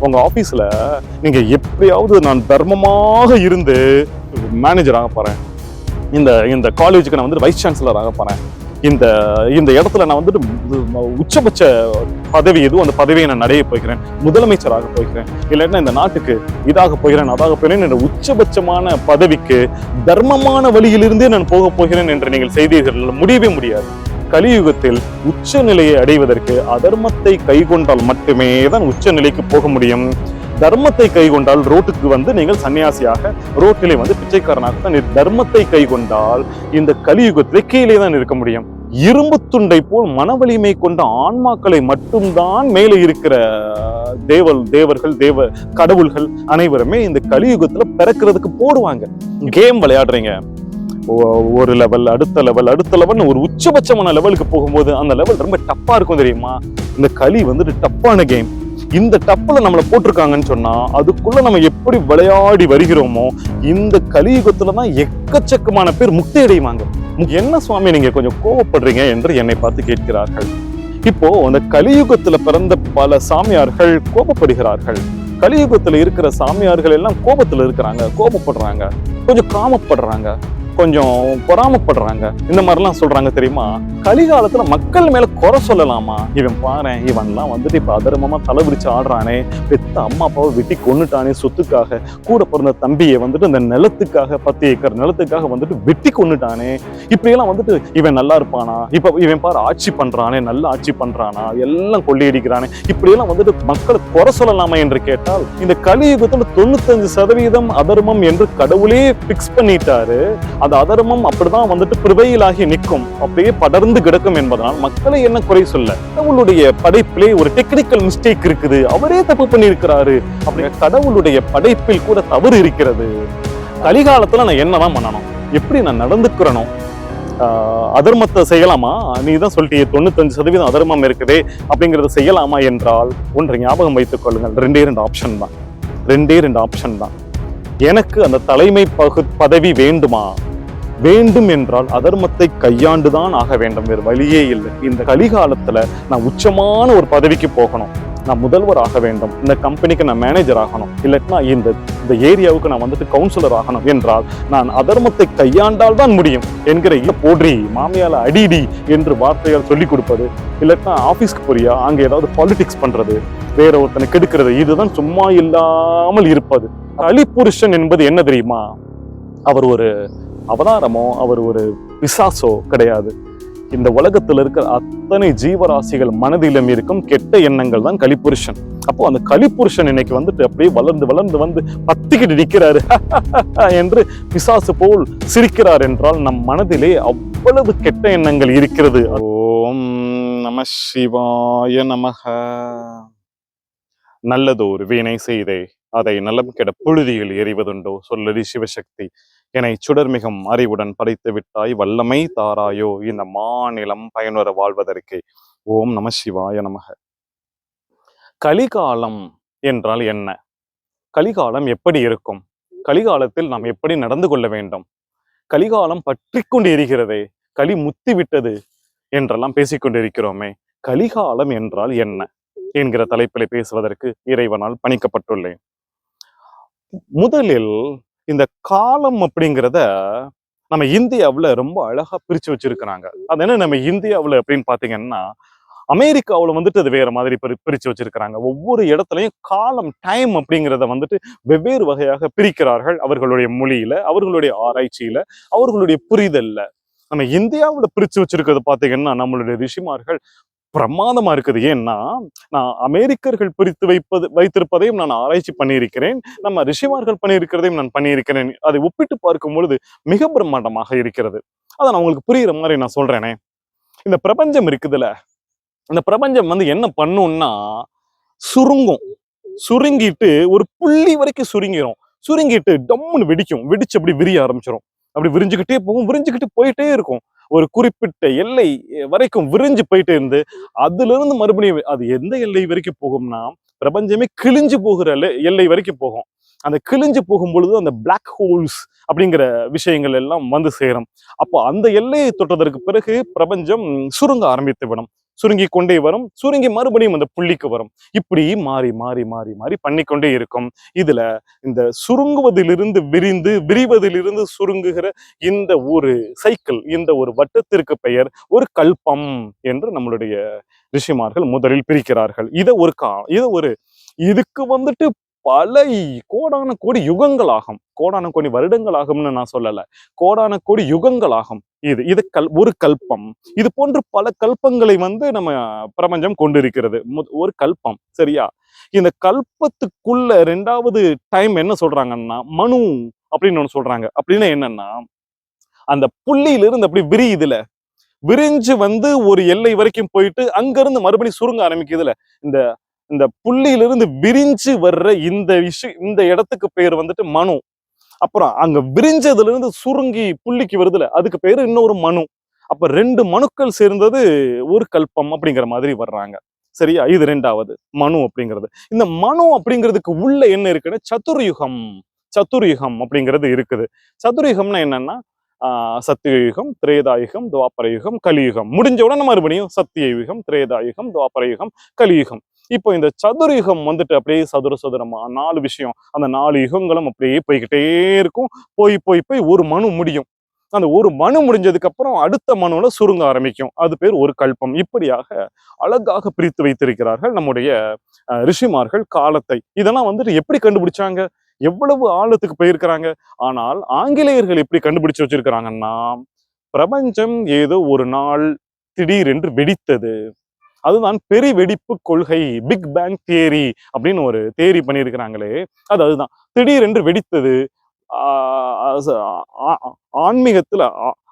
உங்கள் ஆஃபீஸில் நீங்கள் எப்படியாவது நான் தர்மமாக இருந்து மேனேஜர் ஆக இந்த இந்த காலேஜுக்கு நான் வந்து வைஸ் சான்சலர் ஆக போகிறேன் இந்த இந்த இடத்துல நான் வந்துட்டு உச்சபட்ச பதவி எதுவும் அந்த பதவியை நான் நடைய போகிறேன். முதலமைச்சராக போகிறேன். இல்லைன்னா இந்த நாட்டுக்கு இதாக போகிறேன் அதாக போகிறேன் என்ற உச்சபட்சமான பதவிக்கு தர்மமான வழியிலிருந்தே நான் போக போகிறேன் என்று நீங்கள் செய்தீர்கள். முடியவே முடியாது. கலியுகத்தில் உச்ச நிலையை அடைவதற்கு அதர்மத்தை கைகொண்டால் மட்டுமே தான் உச்ச நிலைக்கு போக முடியும். தர்மத்தை கைகொண்டால் ரோட்டுக்கு வந்து நீங்கள் சன்னியாசியாக ரோட்டிலே வந்து பிச்சைக்காரனாக தான் தர்மத்தை கைகொண்டால் இந்த கலியுகத்திலே கீழே தான் இருக்க முடியும். இரும்பு துண்டை போல் மன வலிமை கொண்ட ஆன்மாக்களை மட்டும்தான் மேலே இருக்கிற தேவல் தேவர்கள் தேவ கடவுள்கள் அனைவருமே இந்த கலியுகத்துல பிறக்கிறதுக்கு போடுவாங்க. கேம் விளையாடுறீங்க. ஒரு லெவல் அடுத்த லெவல் அடுத்த லெவல்னு ஒரு உச்சபட்சமான லெவலுக்கு போகும்போது அந்த லெவல் ரொம்ப டப்பாக இருக்கும் தெரியுமா? இந்த களி வந்துட்டு டப்பான கேம் இந்த டப்பில் நம்மளை போட்டிருக்காங்கன்னு சொன்னால் அதுக்குள்ளே நம்ம எப்படி விளையாடி வருகிறோமோ இந்த கலியுகத்தில் தான் எக்கச்சக்கமான பேர் முக்தி அடைவாங்க என்ன சுவாமி நீங்கள் கொஞ்சம் கோவப்படுறீங்க என்று என்னை பார்த்து கேட்கிறார்கள். இப்போ அந்த கலியுகத்தில் பிறந்த பல சாமியார்கள் கோபப்படுகிறார்கள். கலியுகத்தில் இருக்கிற சாமியார்கள் எல்லாம் கோபத்தில் இருக்கிறாங்க கோபப்படுறாங்க கொஞ்சம் காமப்படுறாங்க. கொஞ்சம் பொறாமப்படுறாங்க. இந்த மாதிரிலாம் சொல்றாங்க தெரியுமா? கலிகாலத்துல மக்கள் மேல குறை சொல்லலாமா? இவன் பாரு இவன்லாம் வந்துட்டு இப்ப அதர்மமா தலை விரிச்சு ஆடுறானே பெத்த அம்மா அப்பாவை வெட்டி கொன்னுட்டானே சொத்துக்காக கூட பிறந்த தம்பியை வந்துட்டு இந்த நிலத்துக்காக பத்து ஏக்கர் நிலத்துக்காக வந்துட்டு வெட்டி கொன்னுட்டானே. இப்படியெல்லாம் வந்துட்டு இவன் நல்லா இருப்பானா? இப்ப இவன் பாரு ஆட்சி பண்றானே நல்ல ஆட்சி பண்றானா? எல்லாம் கொள்ளையடிக்கிறானே இப்படியெல்லாம் வந்துட்டு மக்களை குறை சொல்லலாமா என்று கேட்டால் இந்த கலியுகத்துல தொண்ணூத்தஞ்சு சதவீதம் அதர்மம் என்று கடவுளே பிக்ஸ் பண்ணிட்டாரு. அந்த அதர்மம் அப்படிதான் வந்துட்டு பிரிவையிலாகி நிற்கும். அப்படியே படர்ந்து கிடக்கும் என்பதனால் மக்களை என்ன குறை சொல்ல? கடவுளுடைய படைப்பிலே ஒரு டெக்னிக்கல் மிஸ்டேக் இருக்குது. அவரே தப்பு பண்ணியிருக்கிறாரு. அப்படி கடவுளுடைய படைப்பில் கூட தவறு இருக்கிறது. கலிகாலத்தில் நான் என்னதான் பண்ணணும்? எப்படி நான் நடந்துக்கிறனோ அதர்மத்தை செய்யலாமா? நீ தான் சொல்லிட்டியே தொண்ணூத்தஞ்சு சதவீதம் அதர்மம் இருக்குது அப்படிங்கறத செய்யலாமா என்றால் ஒன்றை ஞாபகம் வைத்துக் கொள்ளுங்கள். ரெண்டே ரெண்டு ஆப்ஷன் தான். ரெண்டே ரெண்டு ஆப்ஷன் தான். எனக்கு அந்த தலைமை பகு பதவி வேண்டுமா? வேண்டும் என்றால் அதர்மத்தை கையாண்டுதான் ஆக வேண்டும். வேறு வழியே இல்லை. இந்த கலிகாலத்துல நான் உச்சமான ஒரு பதவிக்கு போகணும். நான் முதல்வர் ஆக வேண்டும். இந்த கம்பெனிக்கு நான் மேனேஜர் ஆகணும். இல்லைன்னா இந்த இந்த ஏரியாவுக்கு நான் வந்துட்டு கவுன்சிலர் ஆகணும் என்றால் நான் அதர்மத்தை கையாண்டால் தான் முடியும் என்கிற இல்லை போடுறி மாமியால அடிடி என்று வார்த்தையால் சொல்லிக் கொடுப்பது இல்லைன்னா ஆஃபீஸ்க்கு போறியா அங்கே ஏதாவது பாலிடிக்ஸ் பண்றது வேற ஒருத்தனை கெடுக்கிறது இதுதான் சும்மா இல்லாமல் இருப்பது. கலிபுருஷன் என்பது என்ன தெரியுமா? அவர் ஒரு அவதாரமோ அவர் ஒரு பிசாசோ கிடையாது. இந்த உலகத்தில் இருக்கிற அத்தனை ஜீவராசிகள் மனதிலும் இருக்கும் கெட்ட எண்ணங்கள் தான் கலிபுருஷன். அப்போ அந்த கலிபுருஷன் இன்னைக்கு வந்துட்டு அப்படியே வளர்ந்து வளர்ந்து வந்து பத்திக்கிட்டு நிற்கிறாரு என்று பிசாசு போல் சிரிக்கிறார் என்றால் நம் மனதிலே அவ்வளவு கெட்ட எண்ணங்கள் இருக்கிறது. ஓம் நம சிவாய நமக. நல்லதோர் வீணை செய்தே அதை நலம் கெட புழுதியில் எறிவதுண்டோ சொல்லடி சிவசக்தி. என்னை சுடர்மிகும் அறிவுடன் படைத்து விட்டாய். வல்லமை தாராயோ இந்த மாநிலம் பயனுற வாழ்வதற்கு. ஓம் நம சிவாய நமக. கலிகாலம் என்றால் என்ன? கலிகாலம் எப்படி இருக்கும்? கலிகாலத்தில் நாம் எப்படி நடந்து கொள்ள வேண்டும்? கலிகாலம் பற்றி கொண்டு இருக்கிறதே களி முத்தி விட்டது என்றெல்லாம் பேசிக்கொண்டிருக்கிறோமே கலிகாலம் என்றால் என்ன? என்கிற தலைப்பிலே பேசுவதற்கு இறைவனால் பணிக்கப்பட்டுள்ளேன். முதலில் இந்த காலம் அப்படிங்கிறத நம்ம இந்தியாவுல ரொம்ப அழகா பிரிச்சு வச்சிருக்கிறாங்க. அது என்ன நம்ம இந்தியாவில் அப்படின்னு பாத்தீங்கன்னா அமெரிக்காவுல வந்துட்டு அது வேற மாதிரி பிரி பிரிச்சு வச்சிருக்கிறாங்க. ஒவ்வொரு இடத்துலயும் காலம் டைம் அப்படிங்கிறத வந்துட்டு வெவ்வேறு வகையாக பிரிக்கிறார்கள் அவர்களுடைய மொழியில அவர்களுடைய ஆராய்ச்சியில அவர்களுடைய புரிதல்ல. நம்ம இந்தியாவில் பிரிச்சு வச்சிருக்கிறது பாத்தீங்கன்னா நம்மளுடைய ரிஷிமார்கள் பிரமாதமா இருக்குது. ஏன்னா நான் அமெரிக்கர்கள் பிரித்து வைப்பது வைத்திருப்பதையும் நான் ஆராய்ச்சி பண்ணியிருக்கிறேன். நம்ம ரிஷிமார்கள் பண்ணியிருக்கிறதையும் நான் பண்ணியிருக்கிறேன். அதை ஒப்பிட்டு பார்க்கும் பொழுது மிக பிரம்மாண்டமாக இருக்கிறது. அதை நான் உங்களுக்கு புரியுற மாதிரி நான் சொல்றேனே. இந்த பிரபஞ்சம் இருக்குதுல்ல இந்த பிரபஞ்சம் வந்து என்ன பண்ணும்னா சுருங்கும். சுருங்கிட்டு ஒரு புள்ளி வரைக்கும் சுருங்கிரும். சுருங்கிட்டு டம்முன்னு வெடிக்கும். வெடிச்சு அப்படி விரிய ஆரம்பிச்சிடும் அப்படி விரிஞ்சுக்கிட்டே போகும் விரிஞ்சுக்கிட்டு போயிட்டே இருக்கும். ஒரு குறிப்பிட்ட எல்லை வரைக்கும் விரிஞ்சு போயிட்டே இருந்து அதுல இருந்து மறுபடியும் அது எந்த எல்லை வரைக்கும் போகும்னா பிரபஞ்சமே கிழிஞ்சு போகிற எல்லை- எல்லை வரைக்கும் போகும். அந்த கிழிஞ்சு போகும் பொழுது அந்த பிளாக் ஹோல்ஸ் அப்படிங்கிற விஷயங்கள் எல்லாம் வந்து சேரும். அப்போ அந்த எல்லையை தொட்டதற்கு பிறகு பிரபஞ்சம் சுருங்க ஆரம்பித்து விடும். சுருங்கி கொண்டே வரும். சுருங்கி மறுபடியும் அந்த புள்ளிக்கு வரும். இப்படி மாறி மாறி மாறி மாறி பண்ணிக்கொண்டே இருக்கும். இதுல இந்த சுருங்குவதிலிருந்து விரிந்து விரிவதிலிருந்து சுருங்குகிற இந்த ஒரு சைக்கிள் இந்த ஒரு வட்டத்திற்கு பெயர் ஒரு கல்பம் என்று நம்மளுடைய ரிஷிமார்கள் முதலில் பிரிக்கிறார்கள். இதை ஒரு கா இதை ஒரு இதுக்கு வந்துட்டு பல கோடான கோடி யுகங்களாகும். கோடான கோடி வருடங்கள் ஆகும்னு நான் சொல்லலை. கோடான கோடி யுகங்களாகும். இது இது கல் ஒரு கல்பம். இது போன்று பல கல்பங்களை வந்து நம்ம பிரபஞ்சம் கொண்டிருக்கிறது. ஒரு கல்பம். சரியா? இந்த கல்பத்துக்குள்ள ரெண்டாவது டைம் என்ன சொல்றாங்கன்னா மனு அப்படின்னு ஒண்ணு சொல்றாங்க. அப்படின்னா என்னன்னா அந்த புள்ளியிலிருந்து அப்படி விரியுதுல. விரிஞ்சு வந்து ஒரு எல்லை வரைக்கும் போயிட்டு அங்கிருந்து மறுபடியும் சுருங்க ஆரம்பிக்குதுல. இந்த இந்த புள்ளியிலிருந்து விரிஞ்சு வர்ற இந்த விஷயம் இந்த இடத்துக்கு பேர் வந்துட்டு மனு. அப்புறம் அங்க விரிஞ்சதுல இருந்து சுருங்கி புள்ளிக்கு வருதுல அதுக்கு பேரு இன்னொரு மனு. அப்ப ரெண்டு மனுக்கள் சேர்ந்தது ஒரு கல்பம் அப்படிங்கிற மாதிரி வர்றாங்க. சரியா? இது ரெண்டாவது மனு அப்படிங்கிறது. இந்த மனு அப்படிங்கிறதுக்கு உள்ள என்ன இருக்குன்னா சதுர்யுகம் சதுர்யுகம் அப்படிங்கிறது இருக்குது. சதுர்யுகம்னா என்னன்னா ஆஹ் சத்தியயுகம் திரேதாயுகம் துவாபரயுகம் கலியுகம். முடிஞ்ச உடனே மறுபடியும் சத்தியயுகம் திரேதாயுகம் துவாபரயுகம் கலியுகம். இப்போ இந்த சதுரயுகம் வந்துட்டு அப்படியே சதுர சதுரமா நாலு விஷயம். அந்த நாலு யுகங்களும் அப்படியே போய்கிட்டே இருக்கும். போய் போய் போய் ஒரு மனு முடியும். அந்த ஒரு மனு முடிஞ்சதுக்கு அப்புறம் அடுத்த மனுல சுருங்க ஆரம்பிக்கும். அது பேர் ஒரு கல்பம். இப்படியாக அழகாக பிரித்து வைத்திருக்கிறார்கள் நம்முடைய அஹ், ரிஷிமார்கள் காலத்தை. இதெல்லாம் வந்துட்டு எப்படி கண்டுபிடிச்சாங்க? எவ்வளவு ஆழத்துக்கு போயிருக்கிறாங்க? ஆனால் ஆங்கிலேயர்கள் எப்படி கண்டுபிடிச்சு வச்சிருக்கிறாங்கன்னா பிரபஞ்சம் ஏதோ ஒரு நாள் திடீரென்று வெடித்தது. அதுதான் பெரி வெடிப்பு கொள்கை பிக் பேங் தியரி அப்படின்னு ஒரு தேரி பண்ணியிருக்கிறாங்களே. அது அதுதான். திடீரென்று வெடித்தது. ஆன்மீகத்தில் ஆன்மீகத்துல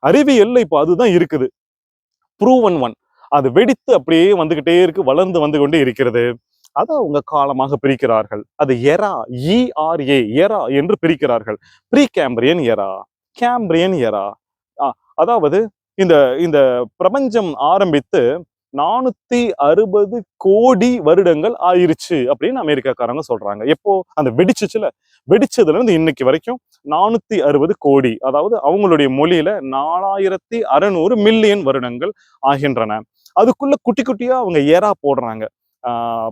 அறிவியல்ல இப்போ அதுதான் இருக்குது. ப்ரூவன் ஒன் அது வெடித்து அப்படியே வந்துகிட்டே இருக்கு வளர்ந்து வந்து கொண்டே இருக்கிறது. அதை அவங்க காலமாக பிரிக்கிறார்கள். அது era E R A era என்று பிரிக்கிறார்கள். Precambrian era Cambrian era அதாவது இந்த இந்த பிரபஞ்சம் ஆரம்பித்து நானூத்தி அறுபது கோடி வருடங்கள் ஆயிருச்சு அப்படின்னு அமெரிக்காக்காரங்க சொல்றாங்க. எப்போ? அந்த வெடிச்சுச்சுல. வெடிச்சதுல இருந்து இன்னைக்கு வரைக்கும் நானூத்தி அறுபது கோடி அதாவது அவங்களுடைய மொழியில நாலாயிரத்தி அறுநூறு மில்லியன் வருடங்கள் ஆகின்றன. அதுக்குள்ள குட்டி குட்டியா அவங்க ஏரா போடுறாங்க.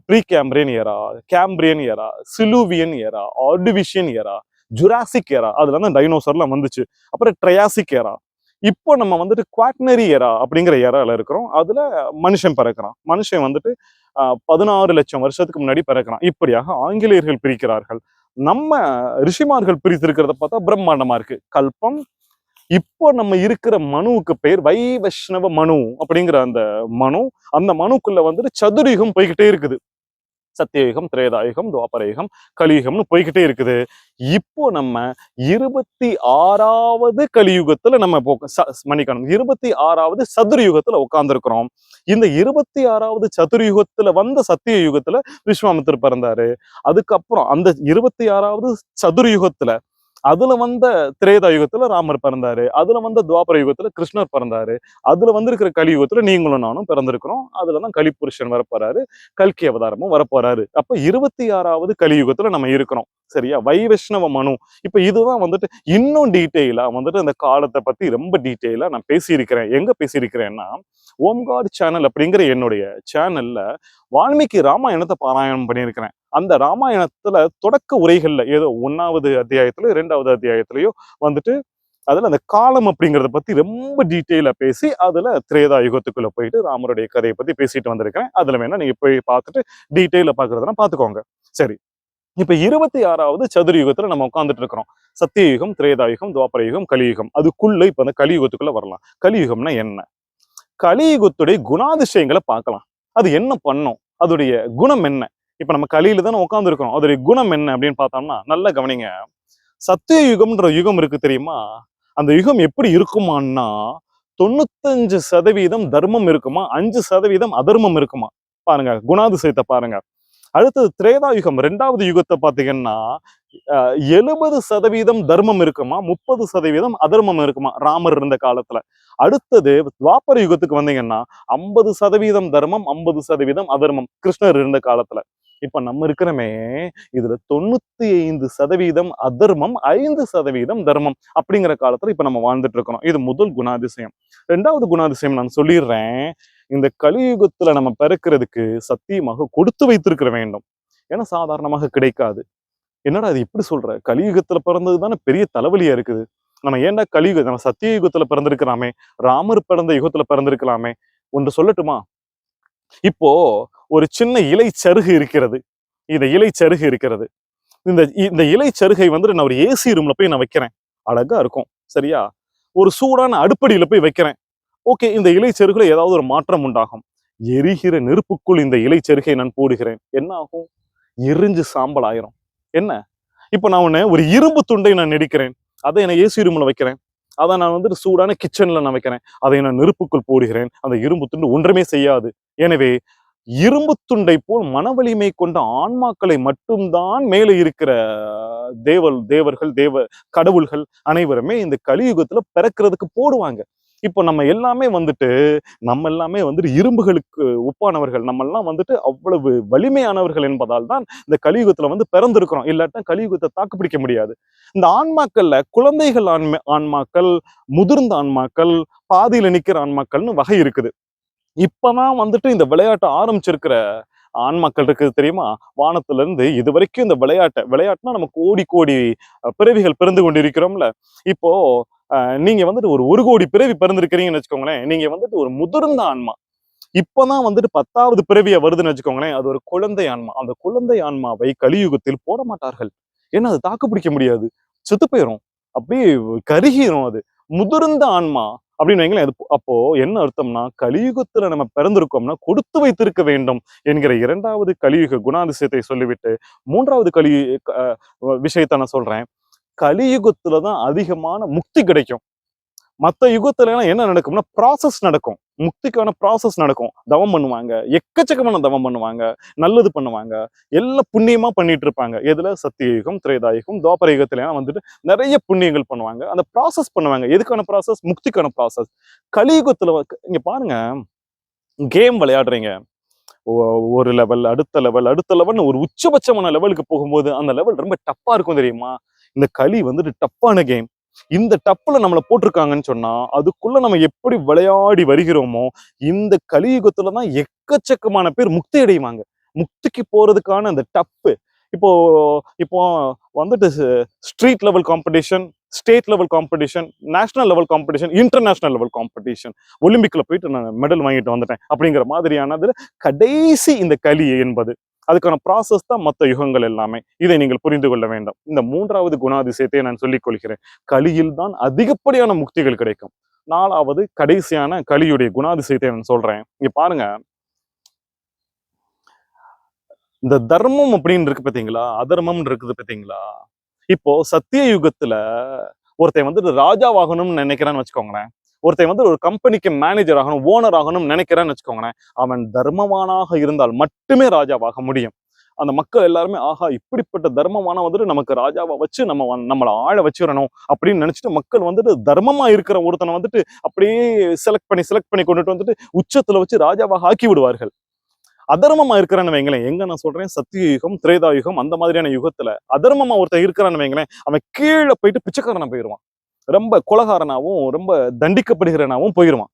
Pre Cambrian era Cambrian era Silurian era Ordovician era Jurassic era அதுல இருந்து டைனோசர்லாம் வந்துச்சு. அப்புறம் ட்ரையாசிக் ஏரா இப்போ நம்ம வந்துட்டு குவாட்னரி எரா அப்படிங்கிற எரால இருக்கிறோம். அதுல மனுஷன் பிறக்கிறான். மனுஷன் வந்துட்டு ஆஹ், பதினாறு லட்சம் வருஷத்துக்கு முன்னாடி பிறக்கிறான். இப்படியாக ஆங்கிலேயர்கள் பிரிக்கிறார்கள். நம்ம ரிஷிமார்கள் பிரித்திருக்கிறத பார்த்தா பிரம்மாண்டமா இருக்கு. கல்பம். இப்போ நம்ம இருக்கிற மனுவுக்கு பெயர் வை வைஷ்ணவ மனு அப்படிங்கிற அந்த மனு. அந்த மனுக்குள்ள வந்துட்டு சதுரயுகம் போய்கிட்டே இருக்குது. சத்தியயுகம் திரேதாயுகம் துவாபரயுகம் கலியுகம்னு போய்கிட்டே இருக்குது. இப்போ நம்ம இருபத்தி ஆறாவது கலியுகத்துல நம்ம இப்போ மன்னிக்கணும். இருபத்தி ஆறாவது சதுரயுகத்துல உட்கார்ந்துருக்கிறோம் இந்த இருபத்தி ஆறாவது சதுரயுகத்துல வந்த சத்திய யுகத்துல விஸ்வாமித்திரர் பிறந்தாரு. அதுக்கப்புறம் அந்த இருபத்தி ஆறாவது சதுரயுகத்துல அதுல வந்த திரேதா யுகத்துல ராமர் பிறந்தாரு. அதுல வந்த துவாபர யுகத்துல கிருஷ்ணர் பிறந்தாரு. அதுல வந்திருக்கிற கலியுகத்துல நீங்களும் நானும் பிறந்திருக்கிறோம். அதுலதான் கலிபுருஷன் வரப்போறாரு. கல்கி அவதாரமும் வரப்போறாரு. அப்ப இருபத்தி ஆறாவது கலியுகத்துல நம்ம இருக்கிறோம். சரியா? வைஷ்ணவ மனு. இப்ப இதுதான் வந்துட்டு இன்னும் டீட்டெயிலா வந்துட்டு அந்த காலத்தை பத்தி ரொம்ப டீட்டெயிலா நான் பேசியிருக்கிறேன். எங்க பேசியிருக்கிறேன்னா ஓம்காட் சேனல் அப்படிங்கிற என்னுடைய சேனல்ல வால்மீகி ராமாயணத்தை பாராயணம் பண்ணியிருக்கிறேன். அந்த ராமாயணத்துல தொடக்க உரைகள்ல ஏதோ ஒன்னாவது அத்தியாயத்திலயோ இரண்டாவது அத்தியாயத்திலயோ வந்துட்டு அதுல அந்த காலம் அப்படிங்கறத பத்தி ரொம்ப டீட்டெயிலா பேசி அதுல திரேதா யுகத்துக்குள்ள போயிட்டு ராமருடைய கதையை பத்தி பேசிட்டு வந்திருக்கேன் அதுல வேணா நீங்க போய் பார்த்துட்டு டீட்டெயில பாக்குறதுனா பாத்துக்கோங்க சரி. இப்ப இருபத்தி ஆறாவது சதுரயுகத்துல நம்ம உட்கார்ந்துட்டு இருக்கிறோம். சத்தியயுகம் திரேதாயுகம் துவாபரயுகம் கலியுகம். அதுக்குள்ள இப்ப அந்த கலியுகத்துக்குள்ள வரலாம். கலியுகம்னா என்ன? கலியுகத்துடைய குணாதிசயங்களை பார்க்கலாம். அது என்ன பண்ணும்? அதோடைய குணம் என்ன? இப்ப நம்ம கலியில தான் உட்கார்ந்து இருக்கோம் அதோடைய குணம் என்ன அப்படின்னு பார்த்தோம்னா நல்லா கவனிங்க. சத்திய யுகம்ன்ற யுகம் இருக்கு தெரியுமா? அந்த யுகம் எப்படி இருக்குமான்னா தொண்ணூத்தஞ்சு சதவீதம் தர்மம் இருக்குமா? அஞ்சு சதவீதம் அதர்மம் இருக்குமா? பாருங்க குணாதிசயத்தை பாருங்க. அடுத்தது திரேதா யுகம் ரெண்டாவது யுகத்தை பார்த்தீங்கன்னா எழுபது சதவீதம் தர்மம் இருக்குமா? முப்பது சதவீதம் அதர்மம் இருக்குமா? ராமர் இருந்த காலத்துல. அடுத்தது துவாபர யுகத்துக்கு வந்தீங்கன்னா ஐம்பது சதவீதம் தர்மம் ஐம்பது சதவீதம் அதர்மம் கிருஷ்ணர் இருந்த காலத்துல. இப்ப நம்ம இருக்கிறோமே இதுல தொண்ணூத்தி ஐந்து சதவீதம் அதர்மம் ஐந்து சதவீதம் தர்மம் அப்படிங்கிற காலத்துல இப்ப நம்ம வாழ்ந்துட்டு இருக்கிறோம் இது முதல் குணாதிசயம். ரெண்டாவது குணாதிசயம் நான் சொல்லிடுறேன். இந்த கலியுகத்துல நம்ம பிறக்கிறதுக்கு சத்தியமாக கொடுத்து வைத்திருக்கிற வேண்டும். ஏன்னா சாதாரணமாக கிடைக்காது. என்னடா அது இப்படி சொல்ற? கலியுகத்துல பிறந்தது தானே பெரிய தலைவலியா இருக்குது. நம்ம ஏன்டா கலியுகம் நம்ம சத்திய யுகத்துல பிறந்திருக்கலாமே ராமர் பிறந்த யுகத்துல பிறந்திருக்கலாமே? ஒன்று சொல்லட்டுமா? இப்போ ஒரு சின்ன இலை சருகு இருக்கிறது. இந்த இலை சருகு இருக்கிறது. இந்த இந்த இலை சருகை வந்துட்டு நான் ஒரு ஏசி ரூம்ல போய் நான் வைக்கிறேன். அழகா இருக்கும். சரியா? ஒரு சூடான அடுப்படியில போய் வைக்கிறேன். ஓகே இந்த இலை செருகுல ஏதாவது ஒரு மாற்றம் உண்டாகும். எரிகிற நெருப்புக்குள் இந்த இலை செருகை நான் போடுகிறேன். என்ன ஆகும்? எரிஞ்சு சாம்பல் ஆயிரும். என்ன? இப்போ நான் உன்னை ஒரு இரும்பு துண்டை நான் நெடிக்கிறேன். அதை என்ன ஏசி ரூம்ல வைக்கிறேன். அதை நான் வந்துட்டு சூடான கிச்சன்ல நான் வைக்கிறேன். அதை நான் நெருப்புக்குள் போடுகிறேன். அந்த இரும்பு துண்டு ஒன்றுமே செய்யாது. எனவே இரும்பு துண்டை போல் மனவலிமை கொண்ட ஆன்மாக்களை மட்டும்தான் மேலே இருக்கிற தேவல் தேவர்கள் தேவ கடவுள்கள் அனைவருமே இந்த கலியுகத்துல பிறக்கிறதுக்கு போடுவாங்க. இப்போ நம்ம எல்லாமே வந்துட்டு நம்ம எல்லாமே வந்துட்டு இரும்புகளுக்கு ஒப்பானவர்கள் நம்ம எல்லாம் வந்துட்டு அவ்வளவு வலிமையானவர்கள் என்பதால் தான் இந்த கலியுகத்துல வந்து பிறந்திருக்கிறோம். இல்லாட்டா கலியுகத்தை தாக்குப்பிடிக்க முடியாது. இந்த ஆன்மாக்கள்ல குழந்தைகள் ஆன்ம ஆன்மாக்கள் முதிர்ந்த ஆன்மாக்கள் பாதியில நிக்கிற ஆன்மாக்கள்னு வகை இருக்குது. இப்பதான் வந்துட்டு இந்த விளையாட்டு ஆரம்பிச்சிருக்கிற ஆன்மாக்கள் இருக்குது தெரியுமா? வானத்துல இருந்து இது வரைக்கும் இந்த விளையாட்டை விளையாட்டுனா நம்ம கோடி கோடி பிறவிகள் பிறந்து கொண்டிருக்கிறோம்ல. இப்போ நீங்க வந்துட்டு ஒரு ஒரு கோடி பிறவி பிறந்திருக்கிறீங்கன்னு வச்சுக்கோங்களேன். நீங்க வந்துட்டு ஒரு முதிர்ந்த ஆன்மா. இப்பதான் வந்துட்டு பத்தாவது பிறவியை வருதுன்னு வச்சுக்கோங்களேன். அது ஒரு குழந்தை ஆன்மா. அந்த குழந்தை ஆன்மாவை கலியுகத்தில் போட மாட்டார்கள். ஏன்னா அது தாக்கு பிடிக்க முடியாது. செத்து போயிரும். அப்படியே கருகிரும் அது. முதிர்ந்த ஆன்மா அப்படின்னு வைங்களேன். அது அப்போ என்ன அர்த்தம்னா கலியுகத்துல நம்ம பிறந்திருக்கோம்னா கொடுத்து வைத்திருக்க வேண்டும் என்கிற இரண்டாவது கலியுக குணாதிசயத்தை சொல்லிவிட்டு மூன்றாவது கலி விஷயத்த விஷயத்தை நான் சொல்றேன். கலியுகத்துல தான் அதிகமான முக்தி கிடைக்கும். மற்ற யுகத்துல எல்லாம் என்ன நடக்கும்னா ப்ராசஸ் நடக்கும். முக்திக்கான ப்ராசஸ் நடக்கும். தவம் பண்ணுவாங்க. எக்கச்சக்கமான தவம் பண்ணுவாங்க. நல்லது பண்ணுவாங்க. எல்லாம் புண்ணியமா பண்ணிட்டு இருப்பாங்க. எதுல? சத்தியயுகம் திரேதாயுகம் துவாபர யுகத்துல எல்லாம் வந்துட்டு நிறைய புண்ணியங்கள் பண்ணுவாங்க. அந்த ப்ராசஸ் பண்ணுவாங்க. எதுக்கான ப்ராசஸ் முக்திக்கான ப்ராசஸ் கலியுகத்துல இங்க பாருங்க. கேம் விளையாடுறீங்க. ஒ- ஒரு லெவல் அடுத்த லெவல் அடுத்த லெவல்னு ஒரு உச்சபட்சமான லெவலுக்கு போகும்போது அந்த லெவல் ரொம்ப டப்பா இருக்கும் தெரியுமா? இந்த களி வந்துட்டு டப்பான கேம் இந்த டப்புல நம்மளை போட்டிருக்காங்கன்னு சொன்னா அதுக்குள்ள நம்ம எப்படி விளையாடி வருகிறோமோ இந்த கலியுகத்துல தான் எக்கச்சக்கமான பேர் முக்தி அடைவாங்க முக்திக்கு போறதுக்கான அந்த டப்பு. இப்போ இப்போ வந்துட்டு street level competition state level competition national level competition international level competition ஒலிம்பிக்கில் போயிட்டு நான் மெடல் வாங்கிட்டு வந்துட்டேன் அப்படிங்கிற மாதிரியானது கடைசி இந்த கலி என்பது. அதுக்கான ப்ராசஸ் தான் மற்ற யுகங்கள் எல்லாமே. இதை நீங்கள் புரிந்து கொள்ள வேண்டும். இந்த மூன்றாவது குணாதிசயத்தை நான் சொல்லிக் கொள்கிறேன். கலியில் தான் அதிகப்படியான முக்திகள் கிடைக்கும். நாலாவது கடைசியான கலியுடைய குணாதிசயத்தை நான் சொல்றேன். இங்க பாருங்க. இந்த தர்மம் அப்படின்னு இருக்கு பாத்தீங்களா? அதர்மம் இருக்குது பாத்தீங்களா? இப்போ சத்திய யுகத்துல ஒருத்தன் வந்துட்டு ராஜாவாகணும்னு நினைக்கிறான்னு வச்சுக்கோங்களேன். ஒருத்தன் வந்து ஒரு கம்பெனிக்கு மேனேஜர் ஆகணும் ஓனர் ஆகணும்னு நினைக்கிறேன்னு வச்சுக்கோங்களேன். அவன் தர்மவானாக இருந்தால் மட்டுமே ராஜாவாக முடியும். அந்த மக்கள் எல்லாருமே ஆஹா இப்படிப்பட்ட தர்மமான வந்துட்டு நமக்கு ராஜாவை வச்சு நம்ம நம்மளை ஆழ வச்சிடணும். அப்படின்னு நினைச்சிட்டு மக்கள் வந்துட்டு தர்மமா இருக்கிற ஒருத்தனை வந்துட்டு அப்படியே செலக்ட் பண்ணி செலக்ட் பண்ணி கொண்டுட்டு வந்துட்டு உச்சத்துல வச்சு ராஜாவாக ஆக்கி விடுவார்கள். அதர்மமா இருக்கிறான்னு வைங்களேன் எங்க நான் சொல்றேன்? சத்தியுகம் திரேதா யுகம் அந்த மாதிரியான யுகத்துல அதர்மமா ஒருத்தன் இருக்கிறான்னு வைங்களேன் அவன் கீழே போயிட்டு பிச்சைக்காரனை போயிடுவான். ரொம்ப கொலகாரனாவும் ரொம்ப தண்டிக்கப்படுகிறனாவும் போயிடுவான்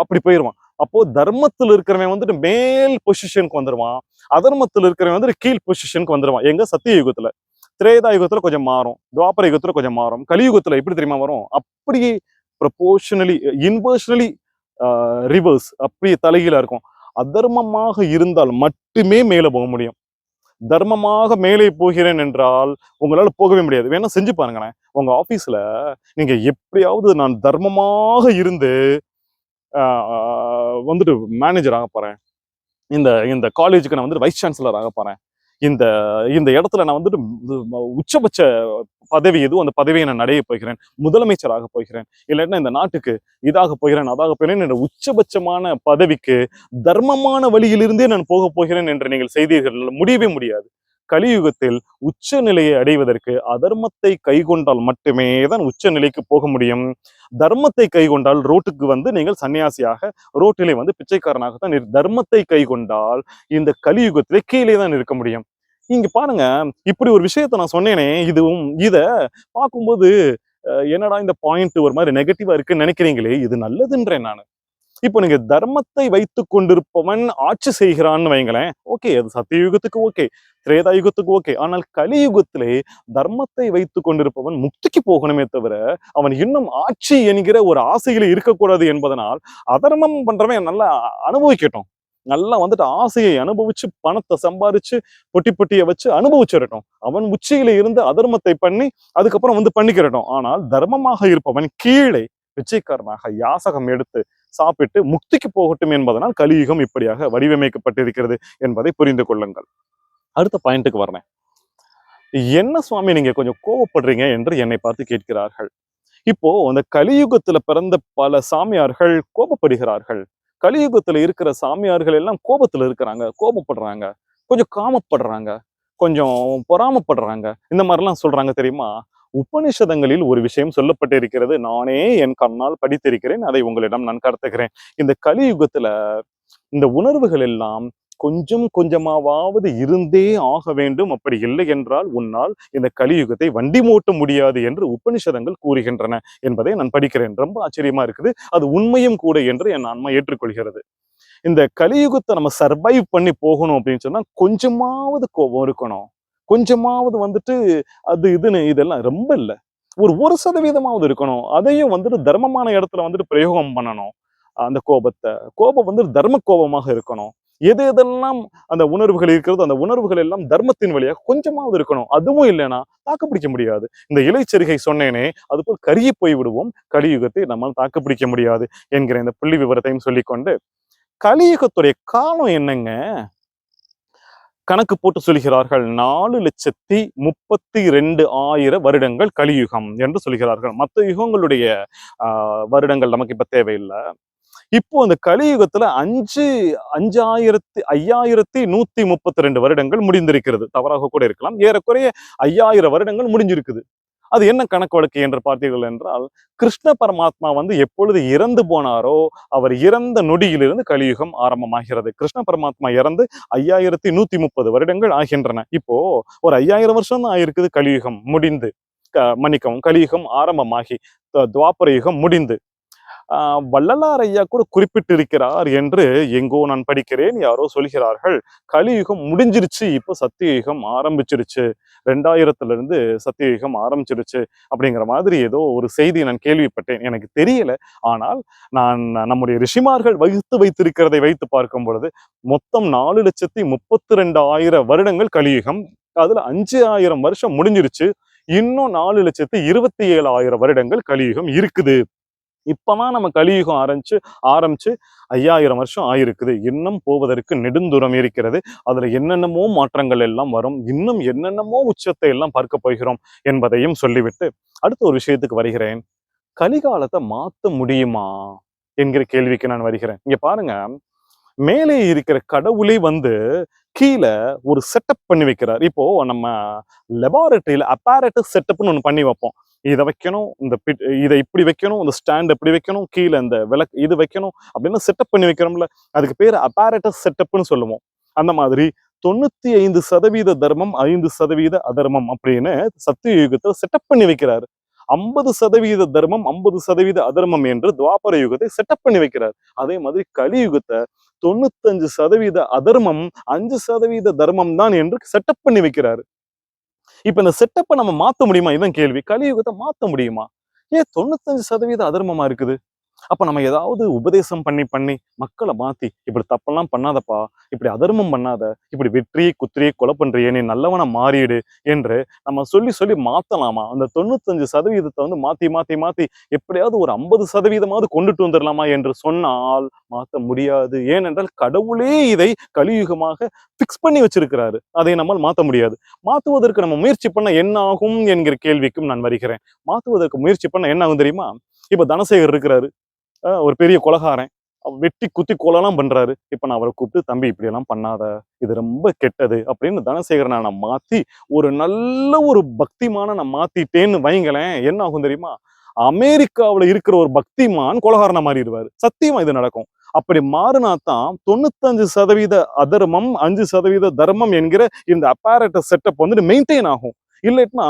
அப்படி போயிடுவான் அப்போ தர்மத்தில் இருக்கிறவன் வந்துட்டு மேல் பொசிஷனுக்கு வந்துடுவான் அதர்மத்தில் இருக்கிறவன் வந்துட்டு கீழ் பொசிஷனுக்கு வந்துடுவான் எங்க? சத்திய யுகத்துல. திரேதா யுகத்துல கொஞ்சம் மாறும். துவாபர யுகத்துல கொஞ்சம் மாறும். கலியுகத்துல எப்படி தெரியுமா வரும்? அப்படியே ப்ரொபோஷனலி இன்வர்ஷனலி ரிவர்ஸ் அப்படியே தலைகீழா இருக்கும். அதர்மமாக இருந்தால் மட்டுமே மேலே போக முடியும். தர்மமாக மேலே போகிறேன் என்றால் உங்களால போகவே முடியாது. வேணா செஞ்சு பாருங்களேன். உங்க ஆபீஸ்ல நீங்க எப்படியாவது நான் தர்மமாக இருந்து ஆஹ், வந்துட்டு மேனேஜர் ஆக போறேன். இந்த இந்த காலேஜுக்கு நான் வந்துட்டு வைஸ் சான்சலர் ஆக போறேன். இந்த இந்த இடத்துல நான் வந்துட்டு உச்சபட்ச பதவி எதுவும் அந்த பதவியை நான் அடைய போகிறேன். முதலமைச்சராக போகிறேன். இல்லைன்னா இந்த நாட்டுக்கு இதாக போகிறேன் அதாக போகிறேன் என்ற உச்சபட்சமான பதவிக்கு தர்மமான வழியிலிருந்தே நான் போக போகிறேன் என்று நீங்கள் செய்தீர்கள். முடியவே முடியாது. கலியுகத்தில் உச்ச நிலையை அடைவதற்கு அதர்மத்தை கைகொண்டால் மட்டுமே தான் உச்ச நிலைக்கு போக முடியும். தர்மத்தை கைகொண்டால் ரோட்டுக்கு வந்து நீங்கள் சன்னியாசியாக ரோட்டிலே வந்து பிச்சைக்காரனாக தான் தர்மத்தை கைகொண்டால் இந்த கலியுகத்திலே கீழே தான் இருக்க முடியும். இங்க பாருங்க இப்படி ஒரு விஷயத்த நான் சொன்னேனே இதுவும் இத பார்க்கும்போது அஹ், என்னடா இந்த பாயிண்ட் ஒரு மாதிரி நெகட்டிவா இருக்குன்னு நினைக்கிறீங்களே இது நல்லதுன்றேன் நான். இப்போ நீங்க தர்மத்தை வைத்து கொண்டிருப்பவன் ஆட்சி செய்கிறான்னு வைங்களேன் ஓகே அது சத்தியயுகத்துக்கு ஓகே திரேதாயுகத்துக்கு ஓகே ஆனால் கலியுகத்திலே தர்மத்தை வைத்து கொண்டிருப்பவன் முக்திக்கு போகணுமே தவிர அவன் இன்னும் ஆட்சி என்கிற ஒரு ஆசையில இருக்கக்கூடாது என்பதனால் அதர்மம் பண்றவன் நல்லா அனுபவிக்கட்டும். நல்லா வந்துட்டு ஆசையை அனுபவிச்சு பணத்தை சம்பாரிச்சு பொட்டி பொட்டியை வச்சு அனுபவிச்சிடட்டும் அவன் உச்சியில இருந்து அதர்மத்தை பண்ணி அதுக்கப்புறம் வந்து பண்ணிக்கிறட்டும் ஆனால் தர்மமாக இருப்பவன் கீழே பிச்சைக்காரனாக யாசகம் எடுத்து சாப்பிட்டு முக்திக்கு போகட்டும் என்பதனால் கலியுகம் இப்படியாக வடிவமைக்கப்பட்டிருக்கிறது என்பதை புரிந்து கொள்ளுங்கள். அடுத்த பாயிண்ட்டுக்கு வர்றேன். என்ன சுவாமி நீங்க கொஞ்சம் கோவப்படுறீங்க என்று என்னை பார்த்து கேட்கிறார்கள். இப்போ அந்த கலியுகத்துல பிறந்த பல சாமியார்கள் கோபப்படுகிறார்கள். கலியுகத்துல இருக்கிற சாமியார்கள் எல்லாம் கோபத்துல இருக்கிறாங்க கோபப்படுறாங்க கொஞ்சம் காமப்படுறாங்க கொஞ்சம் பொறாமப்படுறாங்க. இந்த மாதிரிலாம் சொல்றாங்க தெரியுமா? உபனிஷதங்களில் ஒரு விஷயம் சொல்லப்பட்டிருக்கிறது. நானே என் கண்ணால் படித்திருக்கிறேன் அதை உங்களிடம் நான் கடத்துகிறேன் இந்த கலியுகத்துல இந்த உணர்வுகள் எல்லாம் கொஞ்சம் கொஞ்சமாவது இருந்தே ஆக வேண்டும். அப்படி இல்லை என்றால் உன்னால் இந்த கலியுகத்தை வண்டி மூட்ட முடியாது என்று உபனிஷதங்கள் கூறுகின்றன என்பதை நான் படிக்கிறேன். ரொம்ப ஆச்சரியமா இருக்குது. அது உண்மையும் கூட என்று என் ஆன்மா ஏற்றுக்கொள்கிறது. இந்த கலியுகத்தை நம்ம சர்வைவ் பண்ணி போகணும் அப்படின்னு சொன்னா கொஞ்சமாவது கோபம் இருக்கணும். கொஞ்சமாவது வந்துட்டு அது இதுன்னு இதெல்லாம் ரொம்ப இல்லை. ஒரு ஒரு சதவீதமாவது இருக்கணும். அதையும் வந்துட்டு தர்மமான இடத்துல வந்துட்டு பிரயோகம் பண்ணணும். அந்த கோபத்தை. கோபம் வந்து தர்ம கோபமாக இருக்கணும். எது எதெல்லாம் அந்த உணர்வுகள் இருக்கிறதோ அந்த உணர்வுகள் எல்லாம் தர்மத்தின் வழியாக கொஞ்சமாவது இருக்கணும். அதுவும் இல்லைன்னா தாக்கு பிடிக்க முடியாது. இந்த இலைச்சரிகை சொன்னேனே அதுபோல் கருகி போய் விடுவோம். கலியுகத்தை நம்மால் தாக்குப்பிடிக்க முடியாது என்கிற இந்த புள்ளி விவரத்தையும் சொல்லிக்கொண்டு கலியுகத்துடைய காலம் என்னங்க? கணக்கு போட்டு சொல்கிறார்கள் நாலு லட்சத்தி முப்பத்தி ரெண்டு ஆயிரம் வருடங்கள் கலியுகம் என்று சொல்கிறார்கள். மற்ற யுகங்களுடைய ஆஹ், வருடங்கள் நமக்கு இப்ப தேவையில்லை. இப்போ அந்த கலியுகத்துல அஞ்சு அஞ்சாயிரத்தி ஐயாயிரத்தி நூத்தி முப்பத்தி ரெண்டு வருடங்கள் முடிந்திருக்கிறது. தவறாக கூட இருக்கலாம். ஏறக்குறைய ஐயாயிரம் வருடங்கள் முடிஞ்சிருக்குது. அது என்ன கணக்கு வழக்கு என்று பார்த்தீர்கள் என்றால் கிருஷ்ண பரமாத்மா வந்து எப்பொழுது இறந்து போனாரோ அவர் இறந்த நொடியிலிருந்து கலியுகம் ஆரம்பமாகிறது. கிருஷ்ண பரமாத்மா இறந்து ஐயாயிரத்தி நூத்தி முப்பது வருடங்கள் ஆகின்றன. இப்போ ஒரு ஐயாயிரம் வருஷம் தான் ஆயிருக்குது கலியுகம் முடிந்து. க- மன்னிக்கவும் கலியுகம் ஆரம்பமாகி துவாபர யுகம் முடிந்து. வள்ளலார் ஐயா கூட குறிப்பிட்டிருக்கிறார் என்று எங்கோ நான் படிக்கிறேன் யாரோ சொல்கிறார்கள் கலியுகம் முடிஞ்சிருச்சு இப்போ சத்தியயுகம் ஆரம்பிச்சிருச்சு ரெண்டாயிரத்துல இருந்து சத்தியுகம் ஆரம்பிச்சிருச்சு அப்படிங்கிற மாதிரி ஏதோ ஒரு செய்தி நான் கேள்விப்பட்டேன். எனக்கு தெரியல. ஆனால் நான் நம்முடைய ரிஷிமார்கள் வகுத்து வைத்திருக்கிறதை வைத்து பார்க்கும் பொழுது மொத்தம் நாலு லட்சத்தி முப்பத்தி ரெண்டு ஆயிரம் வருடங்கள் கலியுகம் அதுல அஞ்சு ஆயிரம் வருஷம் முடிஞ்சிருச்சு இன்னும் நாலு லட்சத்தி இருபத்தி ஏழாயிரம் வருடங்கள் கலியுகம் இருக்குது. இப்பதான் நம்ம கலியுகம் ஆரம்பிச்சு ஆரம்பிச்சு ஐயாயிரம் வருஷம் ஆயிருக்குது. இன்னும் போவதற்கு நெடுந்தூரம் இருக்கிறது. அதுல என்னென்னமோ மாற்றங்கள் எல்லாம் வரும். இன்னும் என்னென்னமோ உச்சத்தை எல்லாம் பார்க்க போகிறோம் என்பதையும் சொல்லிவிட்டு அடுத்த ஒரு விஷயத்துக்கு வருகிறேன். கலிகாலத்தை மாத்த முடியுமா என்கிற கேள்விக்கு நான் வருகிறேன். இங்க பாருங்க. மேலே இருக்கிற கடவுளே வந்து கீழே ஒரு செட்டப் பண்ணி வைக்கிறார். இப்போ நம்ம லெபார்டரியில அப்பாரட்டஸ் செட்டப்னு ஒன்று பண்ணி வைப்போம். இதை வைக்கணும் இந்த பிட் இதை இப்படி வைக்கணும் இந்த ஸ்டாண்ட் இப்படி வைக்கணும் கீழே இந்த விளக்கு இது வைக்கணும் அப்படின்னு செட்டப் பண்ணி வைக்கிறோம்ல அதுக்கு பேர் அப்பாரட்டஸ் செட்டப்னு சொல்லுவோம். அந்த மாதிரி தொண்ணூத்தி ஐந்து சதவீத தர்மம் ஐந்து சதவீத அதர்மம் அப்படின்னு சத்திய யுகத்தை செட்டப் பண்ணி வைக்கிறாரு. ஐம்பது சதவீத தர்மம் ஐம்பது சதவீத அதர்மம் என்று துவாபர யுகத்தை செட்டப் பண்ணி வைக்கிறார். அதே மாதிரி கலியுகத்தை தொண்ணூத்தஞ்சு சதவீத அதர்மம் அஞ்சு சதவீத தர்மம் தான் என்று செட்டப் பண்ணி வைக்கிறாரு. இப்ப இந்த செட்டப்பை நம்ம மாத்த முடியுமா? இதான் கேள்வி. கலியுகத்தை மாத்த முடியுமா? ஏன் தொண்ணூத்தஞ்சு சதவீதம் அதர்மமா இருக்குது? அப்ப நம்ம ஏதாவது உபதேசம் பண்ணி பண்ணி மக்களை மாத்தி இப்படி தப்பெல்லாம் பண்ணாதப்பா இப்படி அதர்மம் பண்ணாத இப்படி வெற்றி குத்திரியை கொலை பண்ணுறியே நீ நல்லவனை மாறிடு என்று நம்ம சொல்லி சொல்லி மாத்தலாமா? அந்த தொண்ணூத்தஞ்சு சதவீதத்தை வந்து மாத்தி மாத்தி மாத்தி எப்படியாவது ஒரு ஐம்பது சதவீதமாவது கொண்டுட்டு வந்துடலாமா என்று சொன்னால் மாத்த முடியாது. ஏனென்றால் கடவுளே இதை கலியுகமாக ஃபிக்ஸ் பண்ணி வச்சிருக்கிறாரு. அதை நம்மால் மாத்த முடியாது. மாத்துவதற்கு நம்ம முயற்சி பண்ண என்ன ஆகும் என்கிற கேள்விக்கும் நான் வருகிறேன். மாத்துவதற்கு முயற்சி பண்ண என்ன ஆகும் தெரியுமா? இப்ப தனசேகர் இருக்கிறாரு. ஒரு பெரிய கொலகாரன். வெட்டி குத்தி கொலைலாம் பண்றாரு. இப்ப நான் அவரை கூப்பிட்டு தம்பி இப்படி எல்லாம் பண்ணாத. இது ரொம்ப கெட்டது. அப்படின்னு தனசேகரனை நான் மாத்தி ஒரு நல்ல ஒரு பக்திமான நான் மாற்றிட்டேன்னு வைங்களேன் என்ன ஆகும் தெரியுமா? அமெரிக்காவுல இருக்கிற ஒரு பக்திமான் கொலகாரனை மாறிடுவார். சத்தியமா இது நடக்கும். அப்படி மாறினா தான் தொண்ணூத்தஞ்சு சதவீத அதர்மம் அஞ்சு சதவீத தர்மம் என்கிற இந்த அப்பாரட்ட செட்டப் வந்துட்டு மெயின்டைன் ஆகும். இல்லைன்னா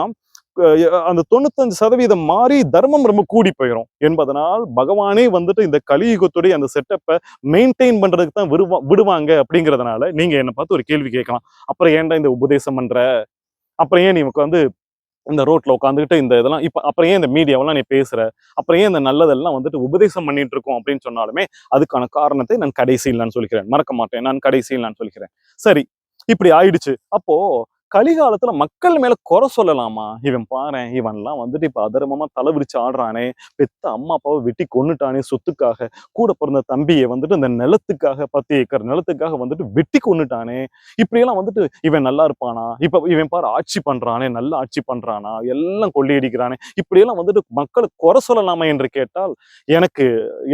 அந்த தொண்ணூத்தஞ்சு சதவீதம் மாறி தர்மம் ரொம்ப கூடி போயிடும் என்பதனால் பகவானே வந்துட்டு இந்த கலியுகத்துடைய அந்த செட்டப்பை மெயின்டைன் பண்றதுக்கு தான் விடுவா விடுவாங்க அப்படிங்கிறதுனால நீங்க என்னை பார்த்து ஒரு கேள்வி கேட்கலாம். அப்புறம் ஏன்டா இந்த உபதேசம் பண்ற? அப்புறம் ஏன் நீ உட்காந்து இந்த ரோட்ல உட்காந்துக்கிட்டு இந்த இதெல்லாம் இப்ப அப்புறம் ஏன் இந்த மீடியாவெல்லாம் நீ பேசுற? அப்புறம் ஏன் இந்த நல்லதெல்லாம் வந்துட்டு உபதேசம் பண்ணிட்டு இருக்கோம் அப்படின்னு சொன்னாலுமே அதுக்கான காரணத்தை நான் கடைசியில் நான் சொல்லிக்கிறேன். மறக்க மாட்டேன். நான் கடைசியில் நான் சொல்லிக்கிறேன். சரி இப்படி ஆயிடுச்சு. அப்போ கலிகாலத்துல மக்கள் மேல குறை சொல்லலாமா? இவன் பாரு இவன்லாம் வந்துட்டு இப்ப அதர்மமா தலை விரிச்சு ஆடுறானே பெத்த அம்மா அப்பாவை வெட்டி கொன்னுட்டானே சொத்துக்காக கூட பிறந்த தம்பியை வந்துட்டு இந்த நிலத்துக்காக பத்து ஏக்கர் நிலத்துக்காக வந்துட்டு வெட்டி கொன்னுட்டானே இப்படியெல்லாம் வந்துட்டு இவன் நல்லா இருப்பானா? இப்ப இவன் பாரு ஆட்சி பண்றானே நல்லா ஆட்சி பண்றானா? எல்லாம் கொள்ளையடிக்கிறானே இப்படியெல்லாம் வந்துட்டு மக்களை குறை சொல்லலாமா என்று கேட்டால் எனக்கு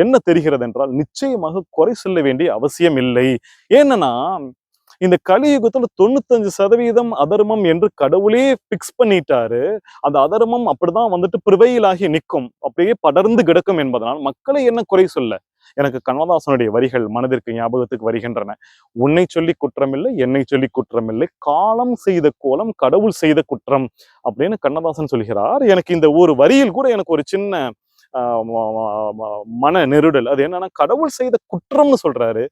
என்ன தெரிகிறது என்றால் நிச்சயமாக குறை சொல்ல வேண்டிய அவசியம் இல்லை. ஏன்னா இந்த கலியுகத்துல தொண்ணூத்தஞ்சு சதவீதம் அதர்மம் என்று கடவுளே பிக்ஸ் பண்ணிட்டாரு. அந்த அதர்மம் அப்படிதான் வந்துட்டு பிரிவையிலாகி நிற்கும். அப்படியே படர்ந்து கிடக்கும் என்பதனால் மக்களை என்ன குறை சொல்ல? எனக்கு கண்ணதாசனுடைய வரிகள் மனதிற்கு ஞாபகத்துக்கு வருகின்றன. உன்னை சொல்லி குற்றமில்லை என்னை சொல்லி குற்றமில்லை காலம் செய்த கோலம் கடவுள் செய்த குற்றம் அப்படின்னு கண்ணதாசன் சொல்கிறார். எனக்கு இந்த ஒரு வரியில் கூட எனக்கு ஒரு சின்ன மன நெருடல். அது என்னன்னா கடவுள் செய்த குற்றம்னு சொல்றாரு.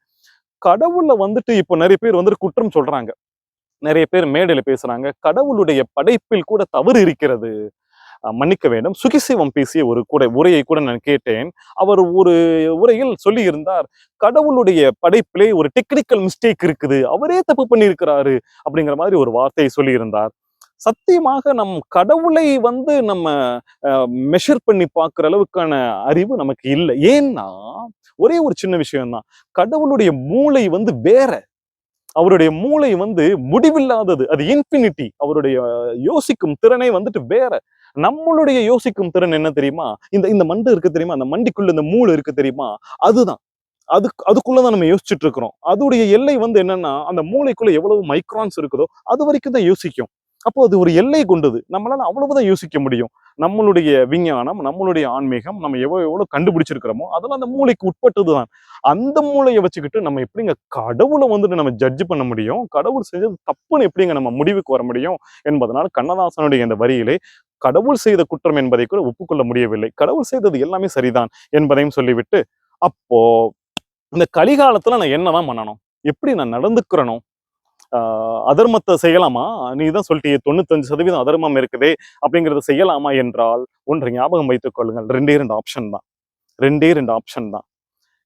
கடவுள்ல வந்துட்டு இப்போ நிறைய பேர் வந்துட்டு குற்றம் சொல்றாங்க. நிறைய பேர் மேடையில பேசுறாங்க. கடவுளுடைய படைப்பில் கூட தவறு இருக்கிறது. மன்னிக்க வேண்டும். சுகிசிவம் பேசிய ஒரு கூட உரையை கூட நான் கேட்டேன். அவர் ஒரு உரையில் சொல்லி இருந்தார் கடவுளுடைய படைப்பிலே ஒரு டெக்னிக்கல் மிஸ்டேக் இருக்குது. அவரே தப்பு பண்ணியிருக்கிறாரு. அப்படிங்கிற மாதிரி ஒரு வார்த்தையை சொல்லியிருந்தார். சத்தியமாக நம் கடவுளை வந்து நம்ம மெஷர் பண்ணி பார்க்குற அளவுக்கான அறிவு நமக்கு இல்லை. ஏன்னா ஒரே ஒரு சின்ன விஷயம்தான். கடவுளுடைய மூளை வந்து வேற. அவருடைய மூளை வந்து முடிவில்லாதது. அது இன்ஃபினிட்டி அவருடைய யோசிக்கும் திறனை வந்துட்டு வேற. நம்மளுடைய யோசிக்கும் திறன் என்ன தெரியுமா? இந்த இந்த மண்டு இருக்கு தெரியுமா? அந்த மண்டிக்குள்ள இந்த மூளை இருக்கு தெரியுமா? அதுதான். அது அதுக்குள்ளதான் நம்ம யோசிச்சுட்டு இருக்கிறோம். அதோடைய எல்லை வந்து என்னன்னா அந்த மூளைக்குள்ள எவ்வளவு மைக்ரான்ஸ் இருக்குதோ அது வரைக்கும் தான் யோசிக்கும். அப்போ அது ஒரு எல்லை கொண்டது. நம்மளால அவ்வளவுதான் யோசிக்க முடியும். நம்மளுடைய விஞ்ஞானம் நம்மளுடைய ஆன்மீகம் நம்ம எவ்வளோ எவ்வளோ கண்டுபிடிச்சிருக்கிறோமோ அதெல்லாம் அந்த மூளைக்கு உட்பட்டது தான் அந்த மூளையை வச்சுக்கிட்டு நம்ம எப்படிங்க கடவுளை வந்துட்டு நம்ம ஜட்ஜ் பண்ண முடியும்? கடவுள் செஞ்சது தப்புன்னு எப்படிங்க நம்ம முடிவுக்கு வர முடியும்? என்பதனால் கண்ணதாசனுடைய இந்த வரியிலே கடவுள் செய்த குற்றம் என்பதை கூட ஒப்புக்கொள்ள முடியவில்லை. கடவுள் செய்தது எல்லாமே சரிதான் என்பதையும் சொல்லிவிட்டு அப்போ இந்த கலிகாலத்துல நான் என்னதான் பண்ணணும்? எப்படி நான் நடந்துக்கிறனும் அதர்மத்தை செய்யலாமா? நீ தான் சொல்லிட்டியே தொண்ணூத்தஞ்சு சதவீதம் அதர்மம் இருக்குதே. அப்படிங்கறத செய்யலாமா என்றால் ஒன்றை ஞாபகம் வைத்துக் கொள்ளுங்கள். ரெண்டே ரெண்டு ஆப்ஷன் தான். ரெண்டே ரெண்டு ஆப்ஷன் தான்.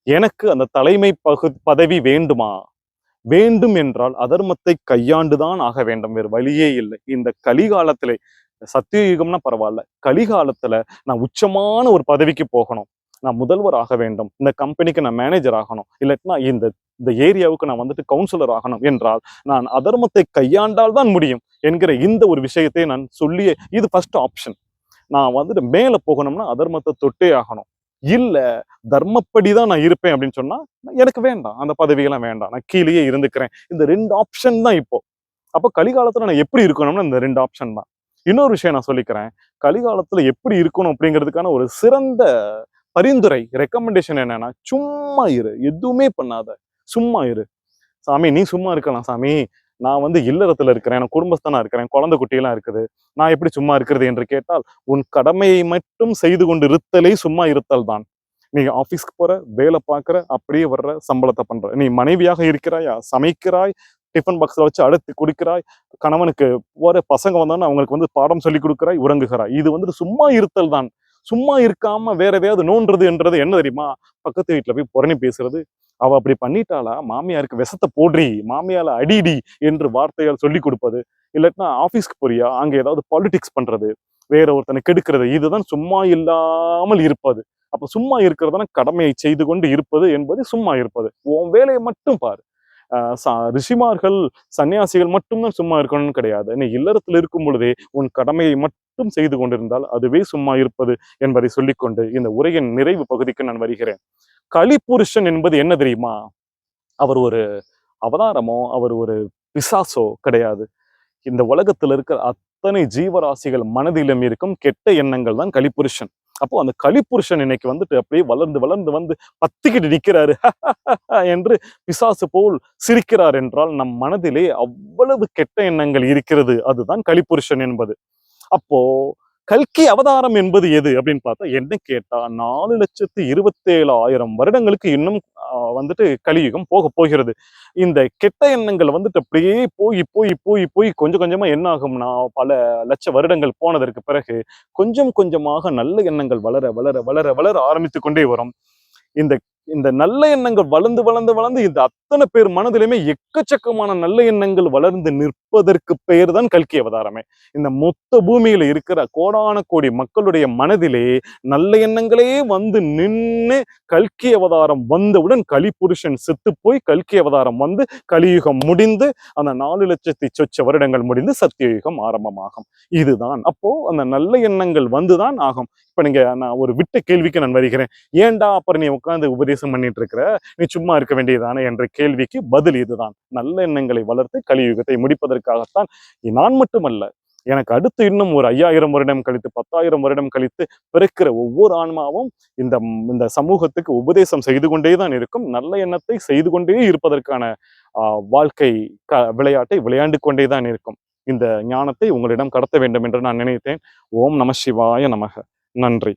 எனக்கு அந்த தலைமை பகு பதவி வேண்டுமா? வேண்டும் என்றால் அதர்மத்தை கையாண்டுதான் ஆக வேண்டும். வேறு வழியே இல்லை. இந்த கலிகாலத்திலே சத்தியுகம்னா பரவாயில்ல. கலிகாலத்துல நான் உச்சமான ஒரு பதவிக்கு போகணும். நான் முதல்வர் ஆக வேண்டும். இந்த கம்பெனிக்கு நான் மேனேஜர் ஆகணும். இல்லாட்டினா இந்த இந்த ஏரியாவுக்கு நான் வந்துட்டு கவுன்சிலர் ஆகணும் என்றால் நான் அதர்மத்தை கையாண்டால் தான் முடியும் என்கிற இந்த ஒரு விஷயத்தை நான் சொல்லியே இது ஃபர்ஸ்ட் ஆப்ஷன் நான் வந்துட்டு மேல போகணும்னா அதர்மத்தை தொட்டே ஆகணும். இல்ல தர்மப்படி தான் நான் இருப்பேன் அப்படின்னு சொன்னா எனக்கு வேண்டாம். அந்த பதவியெல்லாம் வேண்டாம். நான் கீழேயே இருந்துக்கிறேன். இந்த ரெண்டு ஆப்ஷன் தான் இப்போ. அப்போ கலிகாலத்தில் நான் எப்படி இருக்கணும்னா இந்த ரெண்டு ஆப்ஷன் தான். இன்னொரு விஷயம் நான் சொல்லிக்கிறேன். கலிகாலத்தில் எப்படி இருக்கணும் அப்படிங்கிறதுக்கான ஒரு சிறந்த பரிந்துரை ரெக்கமெண்டேஷன் என்னன்னா சும்மா இரு. எதுவுமே பண்ணாத. சும்மா இரு. சாமி நீ சும்மா இருக்கலாம் சாமி. நான் வந்து இல்லறத்துல இருக்கிறேன். எனக்கு குடும்பஸ்தானா இருக்கிறேன். குழந்தை குட்டியெல்லாம் இருக்குது. நான் எப்படி சும்மா இருக்கிறது? என்று கேட்டால் உன் கடமையை மட்டும் செய்து கொண்டு இருத்தலே சும்மா இருத்தல் தான். நீ ஆபீஸ்க்கு போற வேலை பார்க்குற அப்படியே வர்ற சம்பளத்தை பண்ற. நீ மனைவியாக இருக்கிறாயா? சமைக்கிறாய்? டிஃபன் பாக்ஸ்ல வச்சு அடுத்து குடிக்கிறாய்? கணவனுக்கு போற பசங்க வந்தோன்னு அவங்களுக்கு வந்து பாடம் சொல்லி கொடுக்குறாய்? உறங்குகிறாய்? இது வந்து சும்மா இருத்தல் தான். சும்மா இருக்காம வேற எதையாவது நோன்றது என்றது என்ன தெரியுமா? பக்கத்து வீட்டுல போய் புறணி பேசுறது. அவ அப்படி பண்ணிட்டாளா? மாமியாருக்கு விஷத்தை போடுறி மாமியால அடிடி என்று வார்த்தையால் சொல்லி கொடுப்பது. இல்லாட்டினா ஆபீஸ்க்கு போறியா? அங்க ஏதாவது பாலிடிக்ஸ் பண்றது. வேற ஒருத்தனை கெடுக்கிறது. இதுதான் சும்மா இல்லாமல் இருப்பது. அப்ப சும்மா இருக்கிறதுனா கடமையை செய்து கொண்டு இருப்பது என்பது சும்மா இருப்பது. உன் வேலையை மட்டும் பாரு. ச- ரிஷிமார்கள் சன்னியாசிகள் மட்டும்தான் சும்மா இருக்கணும்னு கிடையாது. நீ இல்லறத்தில் இருக்கும் பொழுதே உன் கடமையை மட்டும் செய்து கொண்டிருந்தால் அதுவே சும்மா இருப்பது என்பதை சொல்லிக்கொண்டு இந்த உரையின் நிறைவு பகுதிக்கு நான் வருகிறேன். கலிபுருஷன் என்பது என்ன தெரியுமா? அவர் ஒரு அவதாரமோ அவர் ஒரு பிசாசோ கிடையாது. இந்த உலகத்தில் இருக்கிற அத்தனை ஜீவராசிகள் மனதிலும் இருக்கும் கெட்ட எண்ணங்கள் தான் கலிபுருஷன் அப்போ அந்த கலிபுருஷன் இன்னைக்கு வந்துட்டு அப்படியே வளர்ந்து வளர்ந்து வந்து பத்திக்கிட்டு நிற்கிறாரு என்று பிசாசு போல் சிரிக்கிறார் என்றால் நம் மனதிலே அவ்வளவு கெட்ட எண்ணங்கள் இருக்கிறது. அதுதான் கலிபுருஷன் என்பது. அப்போ கல்கி அவதாரம் என்பது எது அப்படின்னு பார்த்தா என்ன கேட்டா நாலு லட்சத்து இருபத்தேழாயிரம் வருடங்களுக்கு இன்னும் வந்துட்டு கலியுகம் போக போகிறது. இந்த கெட்ட எண்ணங்கள் வந்துட்டு அப்படியே போய் போய் போய் போய் கொஞ்சம் கொஞ்சமா என்ன ஆகும்னா பல லட்ச வருடங்கள் போனதற்கு பிறகு கொஞ்சம் கொஞ்சமாக நல்ல எண்ணங்கள் வளர வளர வளர வளர ஆரம்பித்து கொண்டே வரும். இந்த இந்த நல்ல எண்ணங்கள் வளர்ந்து வளர்ந்து வளர்ந்து இந்த அத்தனை பேர் மனதிலுமே எக்கச்சக்கமான நல்ல எண்ணங்கள் வளர்ந்து நிற்பதற்கு பெயர் தான் கல்கி அவதாரமே. இந்த மொத்த பூமியில இருக்கிற கோடான கோடி மக்களுடைய மனதிலே நல்ல எண்ணங்களே வந்து நின்று கல்கி அவதாரம் வந்தவுடன் கலிபுருஷன் செத்து போய் கல்கி அவதாரம் வந்து கலியுகம் முடிந்து அந்த நாலு லட்சத்தி சொச்ச வருடங்கள் முடிந்து சத்தியயுகம் ஆரம்பமாகும். இதுதான். அப்போ அந்த நல்ல எண்ணங்கள் வந்துதான் ஆகும். இப்ப நீங்க நான் ஒரு விட்ட கேள்விக்கு நான் வருகிறேன். ஏன்டா அப்புறம் நீ உட்கார்ந்து உபதேசம் பண்ணிட்டு இருக்கிற நீ சும்மா இருக்க வேண்டியதானே என்ற கேள்விக்கு பதில் இதுதான். நல்ல எண்ணங்களை வளர்த்து கலியுகத்தை முடிப்பதற்காகத்தான். நான் மட்டுமல்ல எனக்கு அடுத்து இன்னும் ஒரு ஐயாயிரம் வருடம் கழித்து பத்தாயிரம் வருடம் கழித்து பிறக்கிற ஒவ்வொரு ஆன்மாவும் இந்த இந்த சமூகத்துக்கு உபதேசம் செய்து கொண்டே தான் இருக்கும். நல்ல எண்ணத்தை செய்து கொண்டே இருப்பதற்கான ஆஹ், வாழ்க்கை க விளையாட்டை விளையாண்டு கொண்டே தான் இருக்கும். இந்த ஞானத்தை உங்களிடம் கடத்த வேண்டும் என்று நான் நினைத்தேன். ஓம் நம சிவாய நமக. நன்றி.